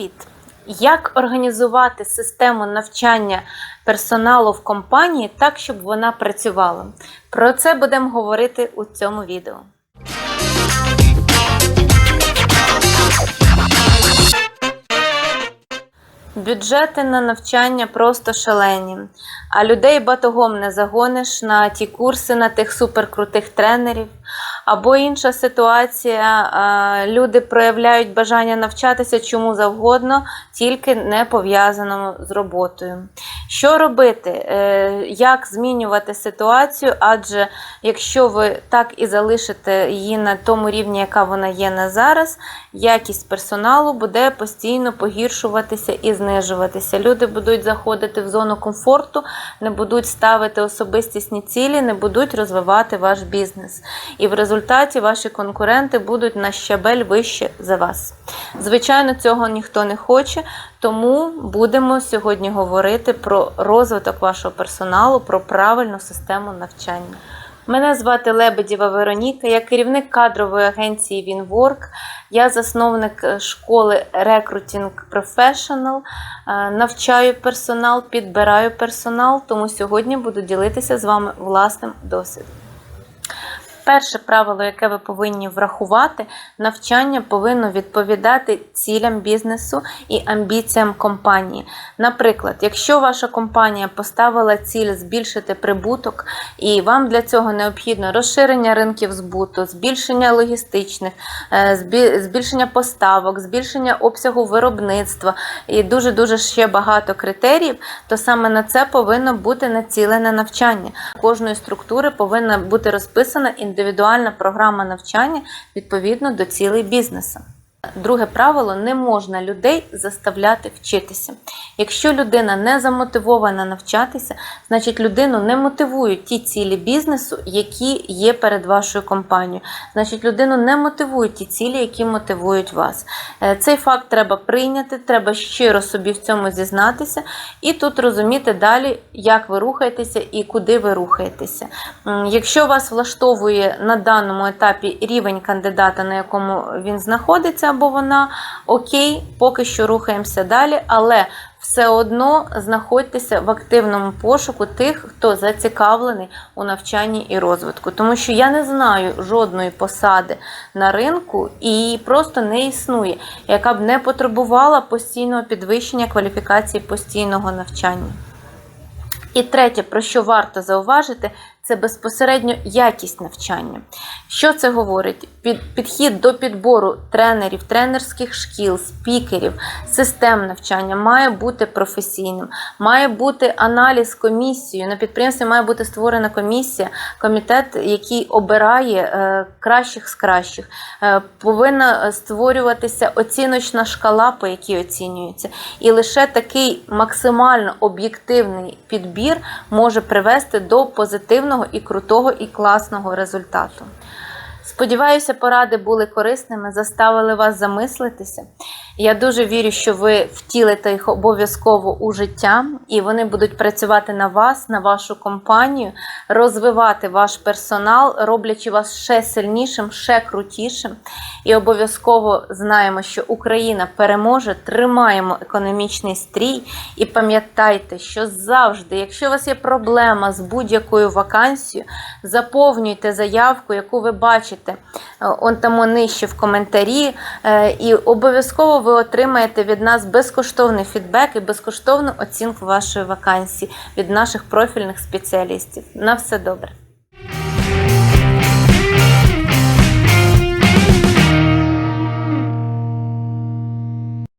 Привіт! Як організувати систему навчання персоналу в компанії так, щоб вона працювала? Про це будемо говорити у цьому відео. Бюджети на навчання просто шалені, а людей батогом не загониш на ті курси, на тих суперкрутих тренерів. Або інша ситуація, люди проявляють бажання навчатися чому завгодно, тільки не пов'язаному з роботою. Що робити? Е, Як змінювати ситуацію? Адже якщо ви так і залишите її на тому рівні, яка вона є на зараз, якість персоналу буде постійно погіршуватися і знижуватися. Люди будуть заходити в зону комфорту, не будуть ставити особистісні цілі, не будуть розвивати ваш бізнес. І в результаті ваші конкуренти будуть на щабель вище за вас. Звичайно, цього ніхто не хоче, тому будемо сьогодні говорити про розвиток вашого персоналу, про правильну систему навчання. Мене звати Лебедєва Вероніка, я керівник кадрової агенції Вінворк. Я засновник е, школи Recruiting Professional, Е, навчаю персонал, підбираю персонал, тому сьогодні буду ділитися з вами власним досвідом. Перше правило, яке ви повинні врахувати, навчання повинно відповідати цілям бізнесу і амбіціям компанії. Наприклад, якщо ваша компанія поставила ціль збільшити прибуток, і вам для цього необхідно розширення ринків збуту, збільшення логістичних, е, збільшення поставок, збільшення обсягу виробництва і дуже дуже ще багато критеріїв, то саме на це повинно бути націлене навчання. Кожної структури повинна бути розписана індивідуальна програма навчання відповідно до цілей бізнесу. Друге правило не можна людей заставляти вчитися. Якщо людина не замотивована навчатися, значить людину не мотивують ті цілі бізнесу, які є перед вашою компанією. Значить, людину не мотивують ті цілі, які мотивують вас. Е, Цей факт треба прийняти, треба щиро собі в цьому зізнатися, і тут розуміти далі, як ви рухаєтеся і куди ви рухаєтеся. Якщо вас влаштовує на даному етапі рівень кандидата, на якому він знаходиться, або вона окей, поки що рухаємося далі, але все одно знаходьтеся в активному пошуку тих, хто зацікавлений у навчанні і розвитку. Тому що я не знаю жодної посади на ринку і просто не існує, яка б не потребувала постійного підвищення кваліфікації постійного навчання. І третє, про що варто зауважити, це безпосередньо якість навчання. Що це говорить? Під, підхід до підбору тренерів, тренерських шкіл, спікерів, систем навчання має бути професійним, має бути аналіз комісією. На підприємстві має бути створена комісія, комітет, який обирає е, кращих з кращих. Е, повинна створюватися оціночна шкала, по якій оцінюється. І лише такий максимально об'єктивний підбір може привести до позитивного і крутого і класного результату. Сподіваюся, поради були корисними, заставили вас замислитися. Я дуже вірю, що ви втілите їх обов'язково у життя, і вони будуть працювати на вас, на вашу компанію, розвивати ваш персонал, роблячи вас ще сильнішим, ще крутішим. І обов'язково знаємо, що Україна переможе, тримаємо економічний стрій. І пам'ятайте, що завжди, якщо у вас є проблема з будь-якою вакансією, заповнюйте заявку, яку ви бачите. Е, Он там нижче в коментарі, е, і обов'язково ви отримаєте від нас безкоштовний фідбек і безкоштовну оцінку вашої вакансії від наших профільних спеціалістів. На все добре.